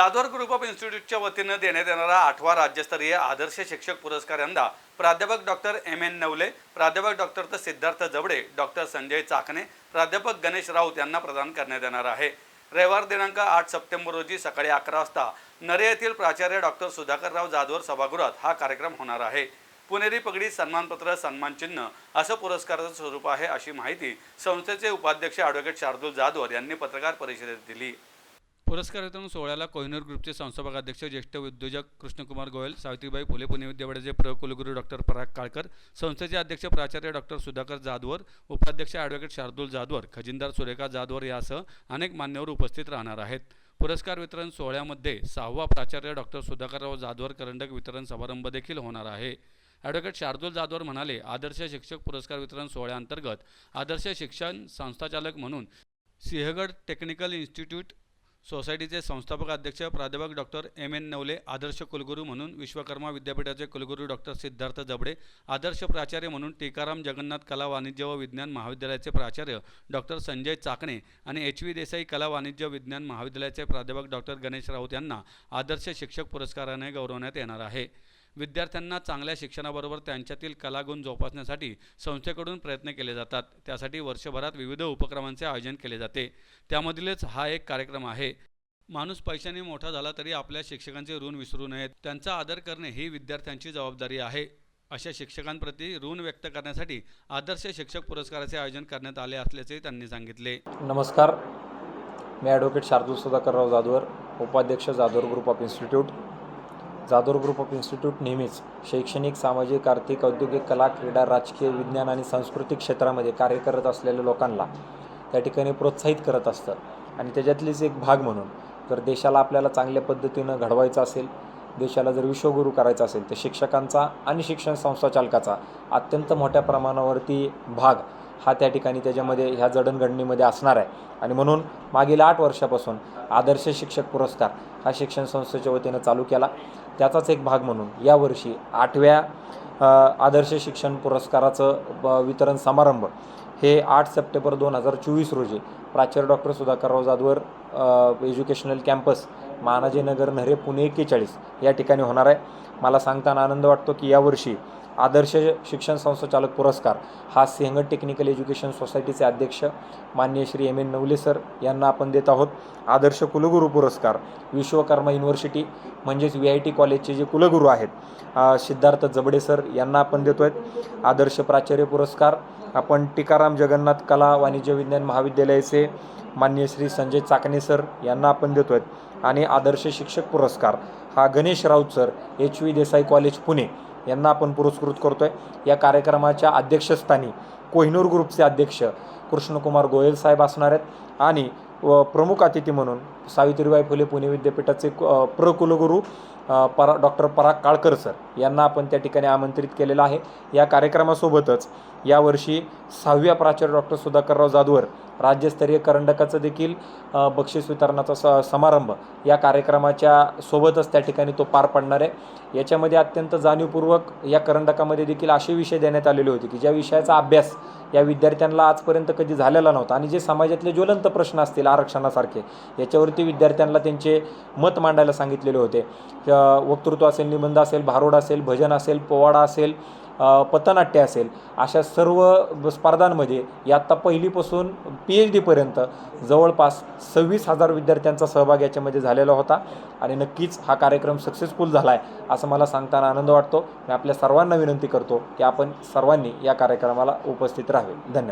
Jadhavar group of इन्स्टिट्यूटच्या वतीनं देण्यात येणारा आठवा राज्यस्तरीय आदर्श शिक्षक पुरस्कार यंदा प्राध्यापक डॉक्टर एम एन नवले प्राध्यापक डॉक्टर तर सिद्धार्थ जबडे डॉक्टर संजय चाकणे प्राध्यापक गणेश राऊत यांना प्रदान करण्यात येणार आहे. रविवार दिनांक आठ सप्टेंबर रोजी सकाळी अकरा वाजता नरे येथील प्राचार्य डॉक्टर सुधाकरराव जाधवर सभागृहात हा कार्यक्रम होणार आहे. पुणेरी पगडी सन्मानपत्र सन्मानचिन्ह असं पुरस्काराचं स्वरूप आहे अशी माहिती संस्थेचे उपाध्यक्ष ॲडव्होकेट शार्दूल जाधवर यांनी पत्रकार परिषदेत दिली. पुरस्कार वितरण सोहळ्याला कोहिनूर ग्रुपचे संस्थापक अध्यक्ष ज्येष्ठ उद्योजक कृष्णकुमार गोयल सावित्रीबाई फुले पुणे विद्यापीठाचे प्र कुलगुरू डॉक्टर पराग काळकर संस्थेचे अध्यक्ष प्राचार्य डॉक्टर सुधाकर जाधवर उपाध्यक्ष ॲडव्होकेट शार्दूल जाधवर खजिनदार सुरेखा जाधवर यासह अनेक मान्यवर उपस्थित राहणार आहेत. पुरस्कार वितरण सोहळ्यामध्ये सहावा प्राचार्य डॉक्टर सुधाकरराव जाधवर करंडक वितरण समारंभ देखील होणार आहे. ॲडव्होकेट शार्दूल जाधवर म्हणाले आदर्श शिक्षक पुरस्कार वितरण सोहळ्याअंतर्गत आदर्श शिक्षण संस्थाचालक म्हणून सिंहगड टेक्निकल इन्स्टिट्यूट सोसायटीचे संस्थापक अध्यक्ष प्राध्यापक डॉक्टर एम एन नवले आदर्श कुलगुरू म्हणून विश्वकर्मा विद्यापीठाचे कुलगुरू डॉक्टर सिद्धार्थ जबडे आदर्श प्राचार्य म्हणून टीकाराम जगन्नाथ कला वाणिज्य व विज्ञान महाविद्यालयाचे प्राचार्य डॉक्टर संजय चाकणे आणि एच व्ही देसाई कला वाणिज्य विज्ञान महाविद्यालयाचे प्राध्यापक डॉक्टर गणेश राऊत यांना आदर्श शिक्षक पुरस्काराने गौरवण्यात येणार आहे. विद्यार्थ्यांना चांगल्या शिक्षणाबरोबर त्यांच्यातील कलागुण जोपासण्यासाठी संस्थेकडून प्रयत्न केले जातात. त्यासाठी वर्षभरात विविध उपक्रमांचे आयोजन केले जाते. त्यामधीलच हा एक कार्यक्रम आहे. माणूस पैशाने मोठा झाला तरी आपल्या शिक्षकांचे ऋण विसरू नयेत. त्यांचा आदर करणे ही विद्यार्थ्यांची जबाबदारी आहे. अशा शिक्षकांप्रती ऋण व्यक्त करण्यासाठी आदर्श शिक्षक पुरस्काराचे आयोजन करण्यात आले असल्याचे त्यांनी सांगितले. नमस्कार. मी ॲडव्होकेट शार्दूल सुधाकरराव जाधवर उपाध्यक्ष Jadhavar group of institute Jadhavar group of institute नेहमीच शैक्षणिक सामाजिक आर्थिक औद्योगिक कला क्रीडा राजकीय विज्ञान आणि सांस्कृतिक क्षेत्रामध्ये कार्य करत असलेल्या लोकांना त्या ठिकाणी प्रोत्साहित करत असतं आणि त्याच्यातलीच एक भाग म्हणून जर देशाला आपल्याला चांगल्या पद्धतीनं घडवायचं असेल देशाला जर विश्वगुरू करायचा असेल तर शिक्षकांचा आणि शिक्षण संस्था चालकाचा अत्यंत मोठ्या प्रमाणावरती भाग हा त्या ठिकाणी त्याच्यामध्ये ह्या जडणघडणीमध्ये असणार आहे. आणि म्हणून मागील आठ वर्षापासून आदर्श शिक्षक पुरस्कार हा शिक्षण संस्थेच्या वतीनं चालू केला. त्याचाच एक भाग म्हणून यावर्षी आठव्या आदर्श शिक्षण पुरस्काराचं ब- वितरण समारंभ हे आठ सप्टेंबर दोन हजार चोवीस रोजी प्राचार्य doctor Sudhakarrao Jadhavar educational campus Manajinagar Nahre Pune एक्केचाळीस या ठिकाणी होणार आहे. मला सांगताना आनंद वाटतो की यावर्षी आदर्श शिक्षण संस्थाचालक पुरस्कार हा सिंहगड टेक्निकल एज्युकेशन सोसायटीचे अध्यक्ष मान्य Shri M N Navale sir यांना आपण देत आहोत. आदर्श कुलगुरू पुरस्कार विश्वकर्मा युनिव्हर्सिटी म्हणजेच व्ही आय टी कॉलेजचे जे कुलगुरू आहेत सिद्धार्थ जबडे सर यांना आपण देतो आहेत आदर्श प्राचार्य पुरस्कार आपण टिकाराम जगन्नाथ कला वाणिज्य विज्ञान महाविद्यालयाचे माननीय श्री संजय चाकणे सर यांना आपण देतो आहेत आणि आदर्श शिक्षक पुरस्कार हा Ganesh Raut sir H V Desai college Pune यांना आपण पुरस्कृत करतो आहे या कार्यक्रमाच्या अध्यक्षस्थानी कोहिनूर ग्रुपचे अध्यक्ष कृष्णकुमार गोयल साहेब असणार आहेत. आणि व प्रमुख अतिथी म्हणून सावित्रीबाई फुले पुणे विद्यापीठाचे प्रकुलगुरू परा डॉक्टर पराग काळकर सर यांना आपण त्या ठिकाणी आमंत्रित केलेलं आहे. या कार्यक्रमासोबतच यावर्षी सहाव्या प्राचार्य डॉक्टर सुधाकरराव जाधवर राज्यस्तरीय करंडकाचं देखील बक्षीस वितरणाचा स समारंभ या कार्यक्रमाच्या सोबतच त्या ठिकाणी तो पार पडणार आहे. याच्यामध्ये अत्यंत जाणीवपूर्वक या करंडकामध्ये देखील असे विषय देण्यात आलेले होते की ज्या विषयाचा अभ्यास या विद्यार्थ्यांना आजपर्यंत कधी झालेला नव्हता आणि जे समाजातले ज्वलंत प्रश्न असतील आरक्षणासारखे याच्यावरती विद्यार्थ्यांना त्यांचे मत मांडायला सांगितलेले होते. वक्तृत्व असेल निबंध असेल भारुड असेल भजन असेल पोवाडा असेल पथनाट्य असेल अशा सर्व स्पर्धांमध्ये आत्ता पहिलीपासून पी एच डीपर्यंत जवळपास सव्वीस हजार विद्यार्थ्यांचा सहभाग याच्यामध्ये झालेला होता आणि नक्कीच हा कार्यक्रम सक्सेसफुल झाला आहे असं मला सांगताना आनंद वाटतो. मी आपल्या सर्वांना विनंती करतो की आपण सर्वांनी या कार्यक्रमाला उपस्थित राहावे. धन्यवाद.